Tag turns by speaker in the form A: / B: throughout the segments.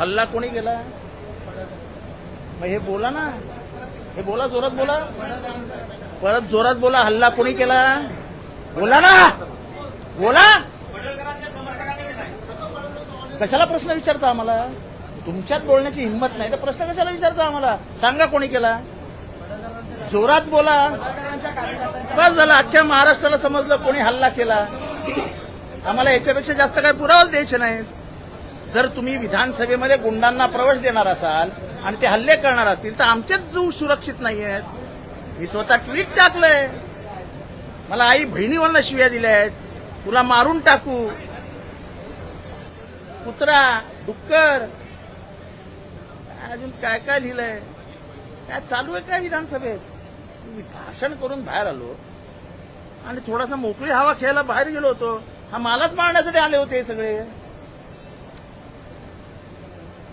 A: हल्ला कोणी केला? मग हे बोला ना. हे बोला जोरात बोला. परत जोरात बोला हल्ला कोणी केला? बोला ना. बोला. कशाला प्रश्न विचारता आम्हाला? तुमच्यात बोलण्याची हिंमत नाही तर प्रश्न कशाला विचारता आम्हाला? सांगा कोणी केला? जोरात बोला. बस झालं अख्ख्या महाराष्ट्राला समजलं कोणी हल्ला केला. आम्हाला याच्यापेक्षा जास्त काही पुरावाच द्यायचे नाहीत. जर तुम्ही विधानसभेमध्ये गुंडांना प्रवेश देणार असाल आणि ते हल्ले करणार असतील तर आमचेच जीव सुरक्षित नाही आहेत मी स्वतः ट्विट टाकलंय. मला आई बहिणीवरनं शिव्या दिल्या आहेत तुला मारून टाकू. कुत्रा डुक्कर. अजून काय काय लिहिलंय? काय चालू आहे काय विधानसभेत? मी भाषण करून बाहेर आलो आणि थोडासा मोकळी हवा खेळायला बाहेर गेलो होतो. हा मालाच मारण्यासाठी आले होते हे सगळे.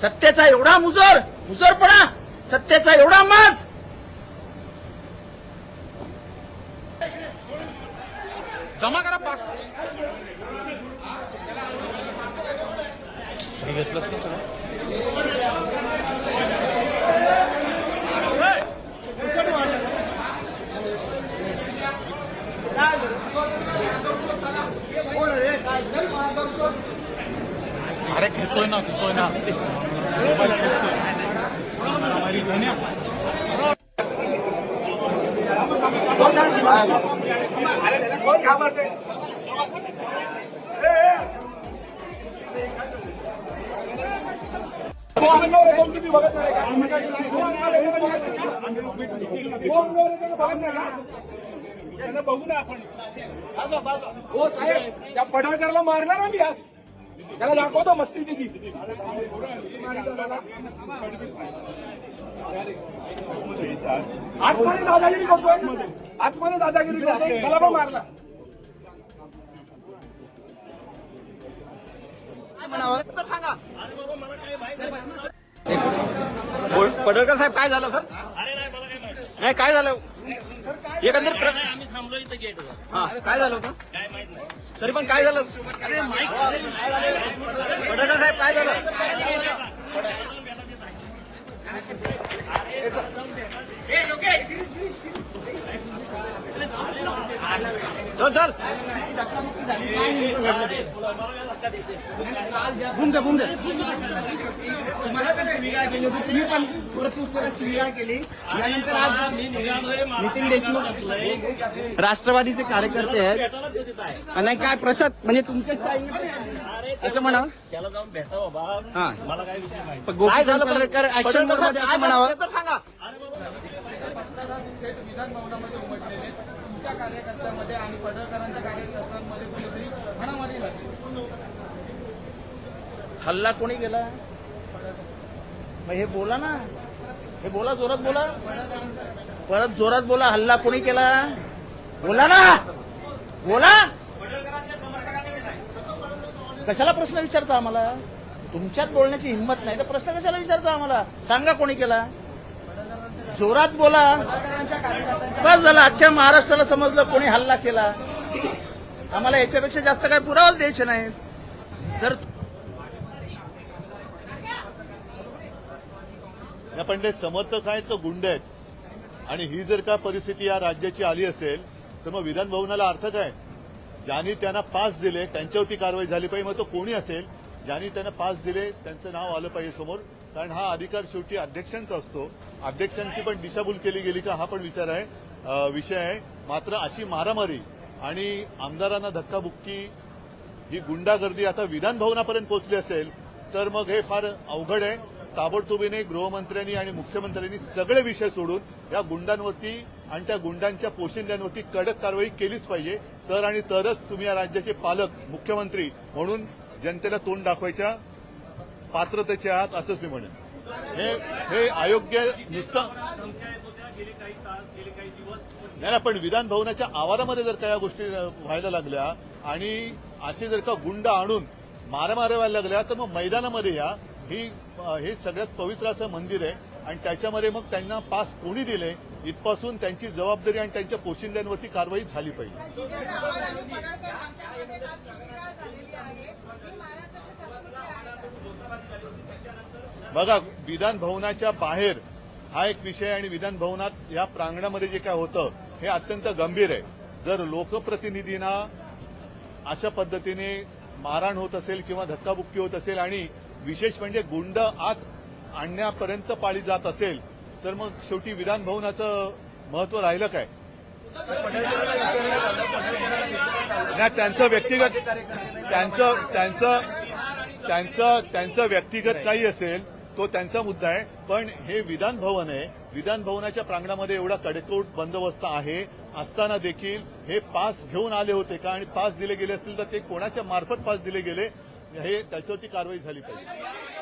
A: सत्तेचा एवढा मुजोर मुजोरपणा सत्तेचा एवढा माज.
B: जमा करा पास. घेतलंस ना सगळं. अरे घेतोय ना घेतोय ना.
C: बघू ना आपण. हो साहेब त्या पठाणकरला मारणार ना मी आज. त्याला दाखवतो मस्ती तिची आतमध्ये दादागिरी करतोय. आतमध्ये दादागिरी करतोय. त्याला पण मारला.
B: पडळकर साहेब काय झालं सर? नाही काय झालं? एकंदर हा काय झालं होतं? तरी पण काय झालं? पडळकर साहेब काय झालं? चल चल.
A: बुंद बुंद. तुम्हाला काय शिवीगाळ केली होती तुम्ही पण प्रत्युत्तरात शिवीगाळ केली. यानंतर आज नितीन देशमुख राष्ट्रवादीचे कार्यकर्ते आहेत. नाही काय प्रसाद म्हणजे तुमच्या स्टाईल असं म्हणा
D: त्याला जाऊन भेटा बाबा
A: हा
D: मला काय
A: गोपीचंद पडळकर ऍक्शन म्हणावं?
B: झालं तर सांगा
C: थेट विधान भवनामध्ये उमटलेले. तुमच्या कार्यकर्त्यांमध्ये आणि पडळकरांच्या कार्यकर्त्यांमध्ये कुठेतरी हाणामारी लागली
A: हल्ला कोणी केला? मग हे बोला ना. हे बोला जोरात बोला. परत जोरात बोला हल्ला कोणी केला? बोला ना. बोला. कशाला प्रश्न विचारता आम्हाला? तुमच्यात बोलण्याची हिंमत नाही तर प्रश्न कशाला विचारता आम्हाला? सांगा कोणी केला? जोरात बोला. बस झालं अख्ख्या महाराष्ट्राला समजलं कोणी हल्ला केला. आम्हाला याच्यापेक्षा जास्त काही पुरावाच द्यायचे नाहीत. जर
E: पण ते समर्थक आहेत का गुंड आहेत. आणि ही जर का परिस्थिती या राज्याची आली असेल तर मग विधान भवनाला अर्थ काय? ज्यांनी त्यांना पास दिले त्यांच्यावरती कारवाई झाली पाहिजे मग तो कोणी असेल? ज्यांनी त्यांना पास दिले त्यांचं नाव आलं पाहिजे समोर. कारण हा अधिकार शेवटी अध्यक्षांचा असतो. अध्यक्षांची पण दिशाभूल केली गेली का हा पण विचार आहे. विषय आहे. मात्र अशी मारामारी आणि आमदारांना धक्काबुक्की ही गुंडागर्दी आता विधान भवनापर्यंत पोहोचली असेल तर मग हे फार अवघड आहे. ताबडतोबीने गृहमंत्र्यांनी आणि मुख्यमंत्र्यांनी सगळे विषय सोडून या गुंडांवरती आणि त्या गुंडांच्या पोशिंद्यांवरती कडक कारवाई केलीच पाहिजे. तर आणि तरच तुम्ही या राज्याचे पालक मुख्यमंत्री म्हणून जनतेला तोंड दाखवायच्या. पात्रतेचे आहात असंच मी म्हणेन. हे हे अयोग्य नुसतं. नाही ना, पण विधान भवनाच्या आवारामध्ये जर का या गोष्टी व्हायला लागल्या आणि असे जर का गुंड आणून मारामाऱ्या व्हायला लागल्या तर मग मैदानामध्ये या. ही हे सगळ्यात पवित्र असं मंदिर आहे. आणि त्याच्यामध्ये मग त्यांना पास कोणी दिले इथपासून त्यांची जबाबदारी आणि त्यांच्या पोशिंद्यांवरती कारवाई झाली पाहिजे. बघा विधान भवनाच्या बाहेर हा एक विषय आणि विधान भवनात या प्रांगणामध्ये जे काय होतं हे अत्यंत गंभीर आहे. जर लोकप्रतिनिधींना अशा पद्धतीने मारहाण होत असेल किंवा धक्काबुक्की होत असेल आणि विशेष म्हणजे गुंड आत आणण्यापर्यंत पाळी जात असेल तर मग शेवटी विधान भवनाचं महत्त्व राहिलं काय? नाही त्यांचं व्यक्तिगत त्यांचं त्यांचं त्यांचं त्यांचं व्यक्तिगत काही असेल तो त्यांचा मुद्दा आहे. पण हे विधान भवन आहे. विधान भवनाच्या प्रांगणामध्ये एवढा कडेकोट बंदोबस्त आहे. असताना देखील हे पास घेऊन आले होते का? आणि पास दिले गेले असतील तर ते कोणाच्या मार्फत पास दिले गेले? हे त्याच्यावरती कारवाई झाली पाहिजे.